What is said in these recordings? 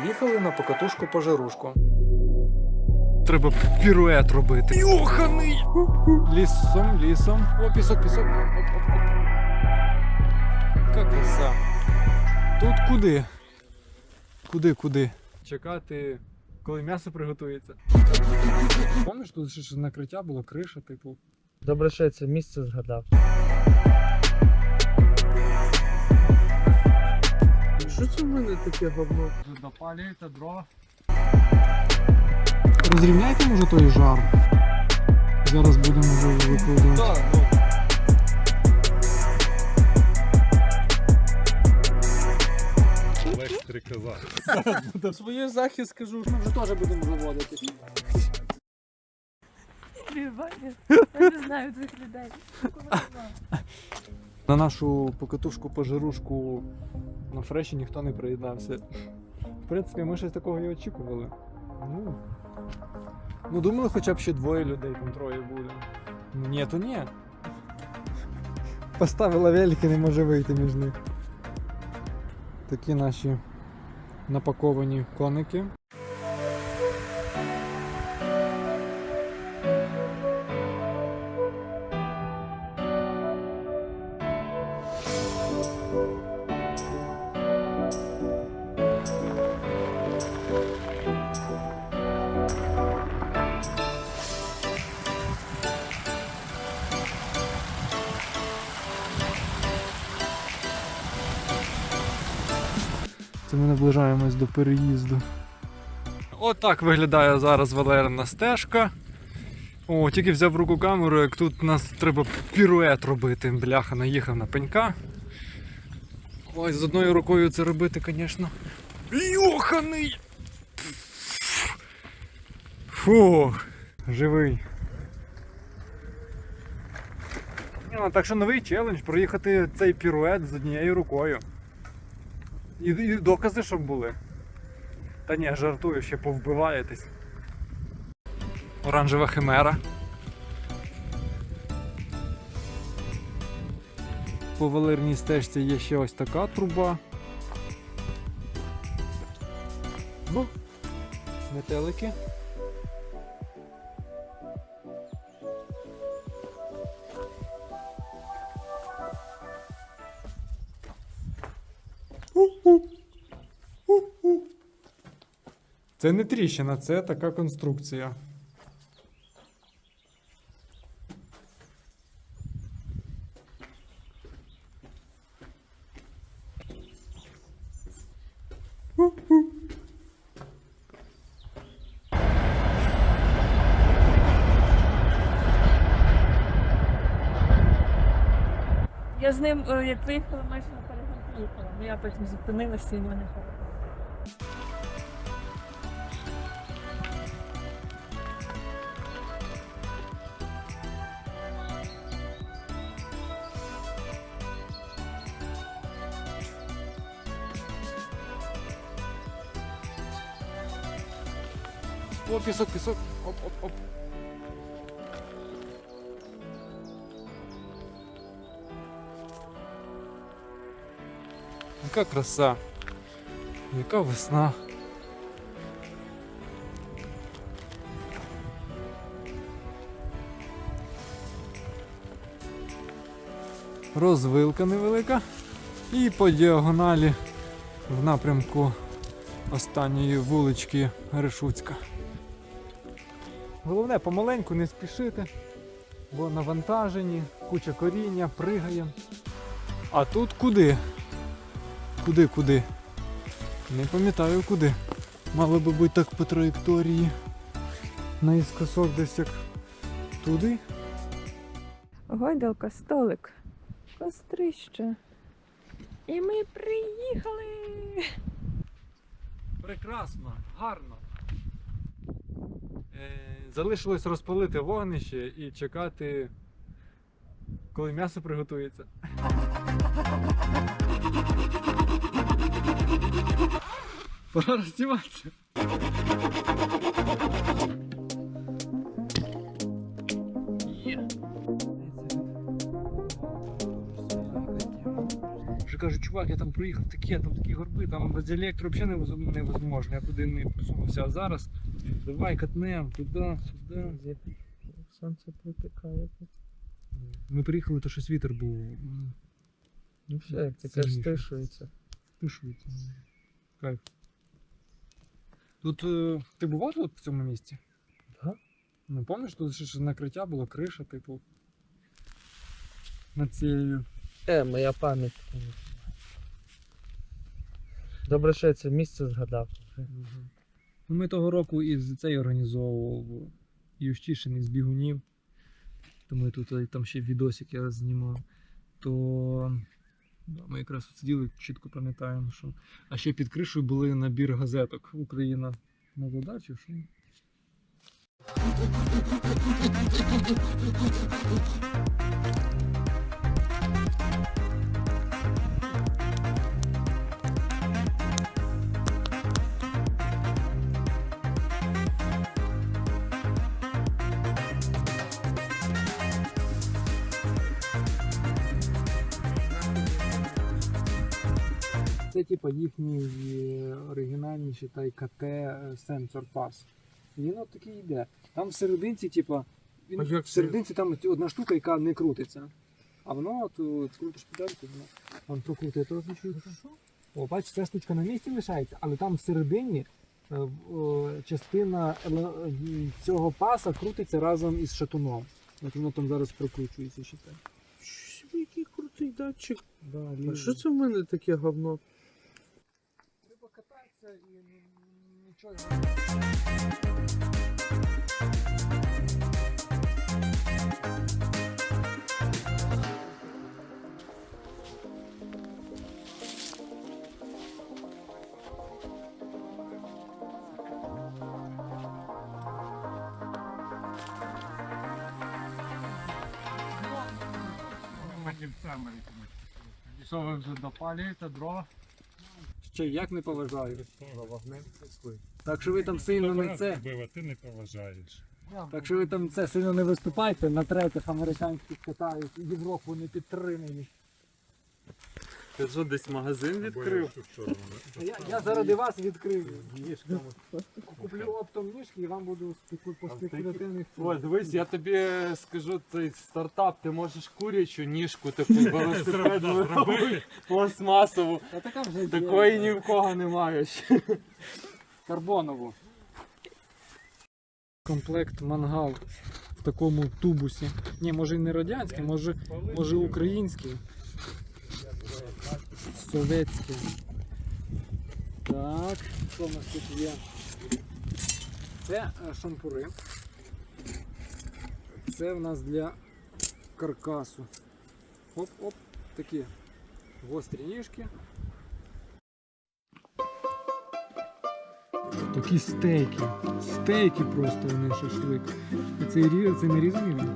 Приїхали на покатушку пожирушку. Треба пірует робити. Йоханий! Лісом, лісом. О, пісок, пісок. Оп, оп, оп. Яка краса. Тут куди? Куди, куди? Чекати, коли м'ясо приготується. Пам'ятаєш, тут ще накриття було, криша, типу. Добре, що я це місце згадав. Що це в мене таке говно? Допалюєте дрова. Розрівняйте, може, той жар. Зараз будемо вже викладати. Електрика за. Свою захист скажу, ми вже теж будемо заводити. Я не знаю цих людей. На нашу покатушку пожирушку на фреші ніхто не приєднався. В принципі, ми щось такого і очікували. Ну, ну думали, хоча б ще двоє людей, там троє буде. Ну ні, то ні. Поставила велики, не може вийти між них. Такі наші напаковані коники. Ми наближаємось до переїзду. Отак виглядає зараз Валерина стежка. О, тільки взяв в руку камеру, як тут нас треба пірует робити. Бляха, наїхав на пенька. Ой, з одною рукою це робити, звісно. Йоханий! Фух, живий. Ну, так що новий челендж проїхати цей пірует з однією рукою. І, і докази, щоб були. Та ні, жартую, ще повбиваєтесь. Оранжева химера. По Валерній стежці є ще ось така труба. Ну, метелики. Це не тріщина, це така конструкція. Я з ним, е, як виїхала, майже на перегон їхала. Ну я потім зупинилася і в мене О, пісок, пісок. Оп, оп, оп. Яка краса. Яка весна. Розвилка невелика. І по діагоналі в напрямку останньої вулички Решуцька. Головне помаленьку не спішити, бо навантажені, куча коріння, пригаємо. А тут куди? Куди, куди? Не пам'ятаю куди. Мало би бути так по траєкторії. Наїскосок десь як туди. Гойдалка, столик, кострище. І ми приїхали. Прекрасно, гарно. Е, залишилось розпалити вогнище і чекати, коли м'ясо приготується. Пора роздіватися. Є. каже, чувак, я там проїхав такі, там такі горби, там без електро взагалі невозможно, я туди не посунувся. Зараз давай катнем, туди, сюди. Сонце припікає. Ми приїхали, то щось вітер був. Ну все, як ти кажеш, стишується. Пишується. Кайф. Тут е, ти бував тут в цьому місці? Да. Ну, пам'ятаєш, тут ще ж накриття було, криша, типу. Над цією. Е, моя пам'ять. Добре, що я це місце згадав. Ну, ми того року із цей організовував Ющишин із бігунів. То ми тут е, там ще відосик я знімав. То ми якраз сиділи, чітко пам'ятаємо, що. А ще під кришею були набір газеток Україна на задачу. Що... Це типа їхній е, оригінальний считай КТ е, Sensor Pass. І він от такий йде. Там в серединці, типа, він в серединці там одна штука, яка не крутиться. А воно от, от крутиш педальку, воно он прокрутить, то розмічується. О, бачиш, ця штучка на місці лишається, але там всередині е, частина цього паса крутиться разом із шатуном. От воно там зараз прокручується ще так. Який крутий датчик. Да, А що це в мене таке говно? Треба кататися і нічого. Що ви вже допалюєте дрова? Ще як не поважаю. Так що ви там сильно не це. Ти не поважаєш. Так що ви там це сильно не виступайте на третіх американських катають, Європу не підтримують. Ти що, десь магазин відкрив? Я, я заради вас ніжками. Куплю оптом ніжки і вам буду спеку- по спекулятивних Ой, дивись, я тобі скажу цей стартап, ти можеш курячу ніжку таку велосипедну робити, пластмасову. А така вже є. Такої ні в кого немає ще. карбонову. Комплект мангал в такому тубусі. Ні, може і не радянський, може, може український. Совєтський. Так, що в нас тут є? Це е, шампури. Це в нас для каркасу. Оп-оп, такі гострі ніжки. Такі стейки. Стейки просто вони шашлик. Рі... це не різаний?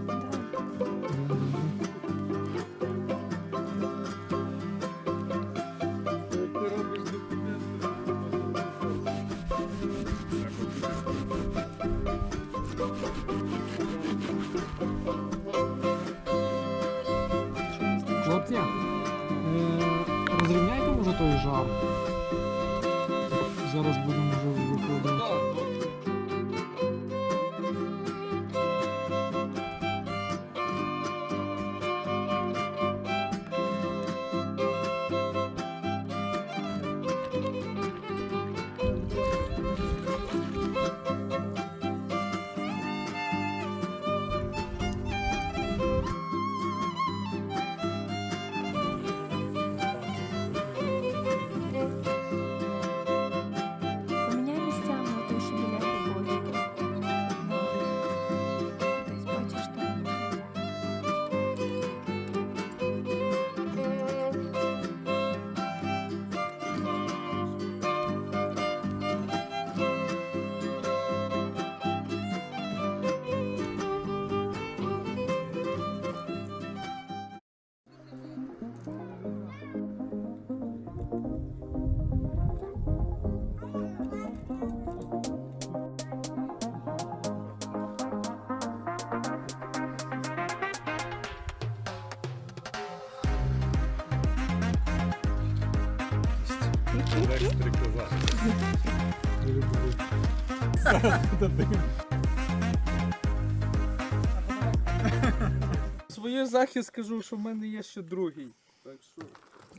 Жар. Зараз будемо Як стрікоза. Своє захист скажу, що в мене є ще другий. Так що,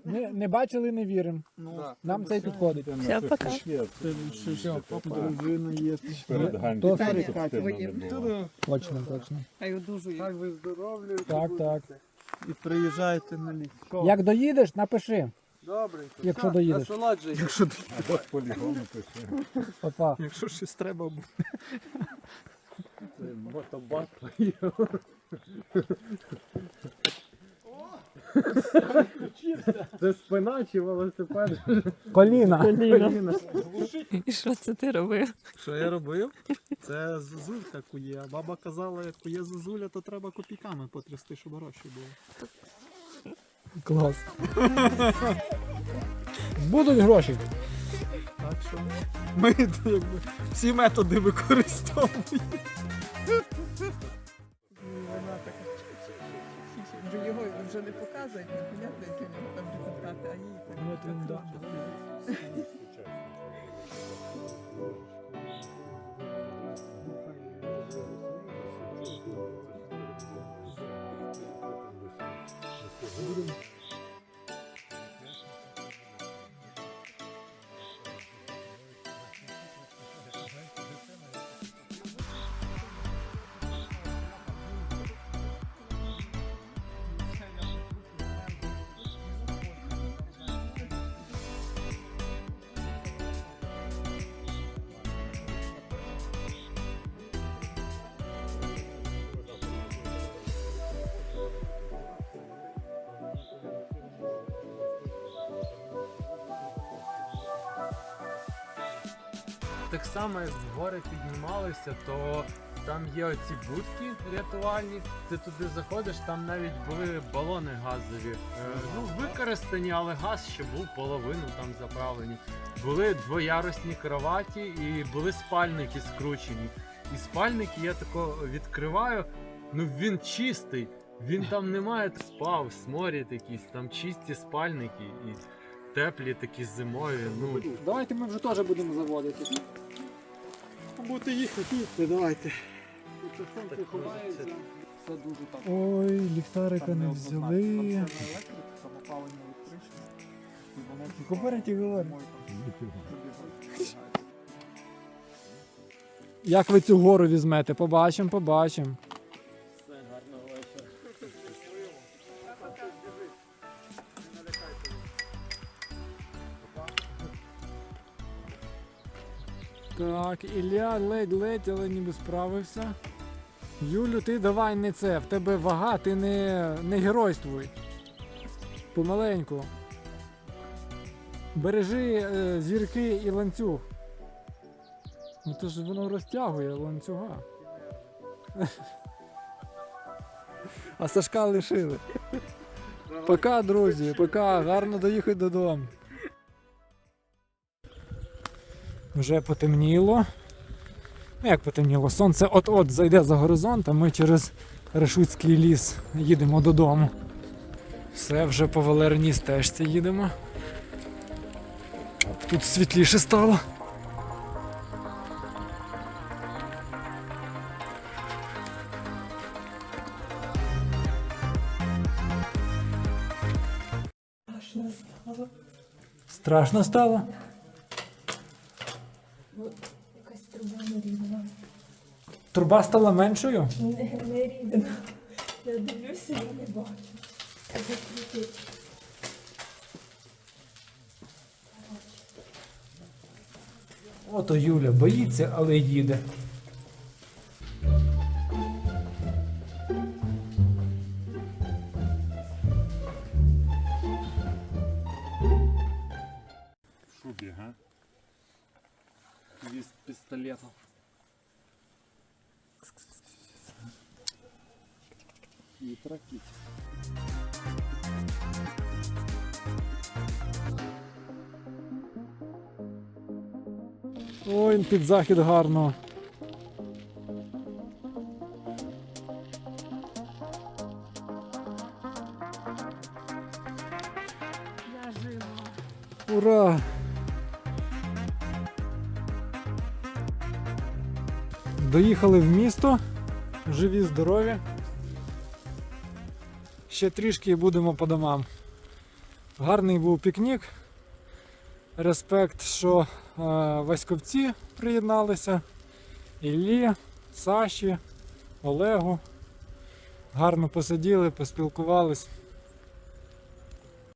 Не, не бачили, не віримо. да. Нам цей підходить. Все, пока. Дружина є. То. Точно, точно. Хай одужує. Так ви здоровлі. Так, так. І приїжджайте на ліс. Як доїдеш, напиши. Добре. Якщо доїдеш. Якщо, з полігону пише. Папа. якщо щось треба буде. Це мотобат поїхав. Це спина чи велосипед? Коліна. І що це ти робив? Що я робив? Це зозулька кує. А баба казала, як кує зозуля, то треба копійками потрясти, щоб гроші були. Клас. Будуть гроші. Так що ми якби, всі методи використовуємо. Вже його вже не показують, непонятно, які в нього там результати, а їй так. От він, да. Так само, як в гори піднімалися, то там є оці будки рятувальні. Ти туди заходиш, там навіть були балони газові. Е, ну, використані, але газ ще був половину там заправлені. Були двоярусні кроваті і були спальники скручені. І спальники я тако відкриваю, ну він чистий. Він там немає спав, сморід якийсь, там чисті спальники і теплі такі зимові. Ну, Давайте ми вже теж будемо заводити. Будете їхати, їдьте, давайте. Все дуже так. Ой, ліхтарика не взяли. Говорить і говорить. Як ви цю гору візьмете? Побачимо, побачимо. Так, Ілля ледь-ледь, але ніби справився. Юлю, ти давай не це. В тебе вага, ти не, не геройствуй. Помаленьку. Бережи е, зірки і ланцюг. Ну то ж воно розтягує ланцюга. А Сашка лишили. Пока, друзі, пока, гарно доїхати додому. Вже потемніло. Ну, як потемніло? Сонце от-от зайде за горизонт, а ми через Решуцький ліс їдемо додому. Все, вже по Валерній стежці їдемо. Тут світліше стало. Страшно стало. Якась труба не рівна. Труба стала меншою. Не, не рівна. Я дивлюся і не бачу. Ото Юля боїться, але їде. В шубі, га? Від пістолету. І тракіть. Ой, під захід гарно. Я жива. Ура! Доїхали в місто, живі, здорові. Ще трішки і будемо по домам. Гарний був пікнік. Респект, що е, Васьковці приєдналися. Іллі, Саші, Олегу. Гарно посиділи, поспілкувались.